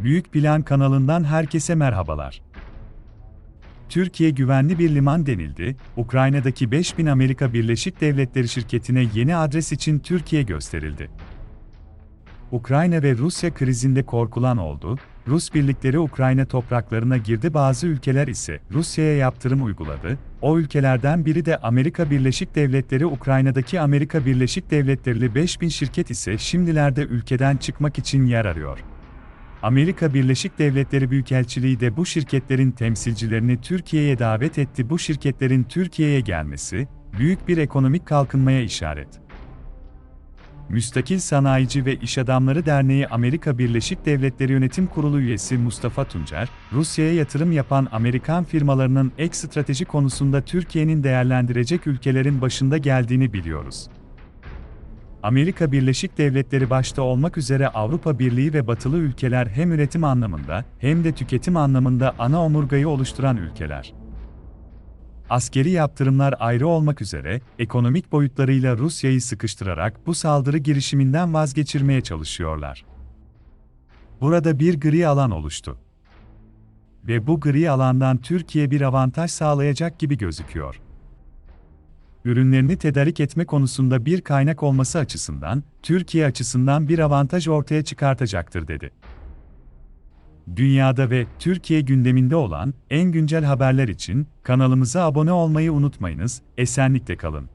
Büyük Plan kanalından herkese merhabalar. Türkiye güvenli bir liman denildi. Ukrayna'daki 5000 Amerika Birleşik Devletleri şirketine yeni adres için Türkiye gösterildi. Ukrayna ve Rusya krizinde korkulan oldu. Rus birlikleri Ukrayna topraklarına girdi bazı ülkeler ise Rusya'ya yaptırım uyguladı. O ülkelerden biri de Amerika Birleşik Devletleri Ukrayna'daki Amerika Birleşik Devletleri'li 5000 şirket ise şimdilerde ülkeden çıkmak için yer arıyor. Amerika Birleşik Devletleri Büyükelçiliği de bu şirketlerin temsilcilerini Türkiye'ye davet etti. Bu şirketlerin Türkiye'ye gelmesi, büyük bir ekonomik kalkınmaya işaret. Müstakil Sanayici ve İş Adamları Derneği Amerika Birleşik Devletleri Yönetim Kurulu üyesi Mustafa Tuncer, Rusya'ya yatırım yapan Amerikan firmalarının ek strateji konusunda Türkiye'nin değerlendirecek ülkelerin başında geldiğini biliyoruz. Amerika Birleşik Devletleri başta olmak üzere Avrupa Birliği ve batılı ülkeler hem üretim anlamında hem de tüketim anlamında ana omurgayı oluşturan ülkeler. Askeri yaptırımlar ayrı olmak üzere, ekonomik boyutlarıyla Rusya'yı sıkıştırarak bu saldırı girişiminden vazgeçirmeye çalışıyorlar. Burada bir gri alan oluştu. Ve bu gri alandan Türkiye bir avantaj sağlayacak gibi gözüküyor. Ürünlerini tedarik etme konusunda bir kaynak olması açısından, Türkiye açısından bir avantaj ortaya çıkartacaktır dedi. Dünyada ve Türkiye gündeminde olan en güncel haberler için kanalımıza abone olmayı unutmayınız. Esenlikle kalın.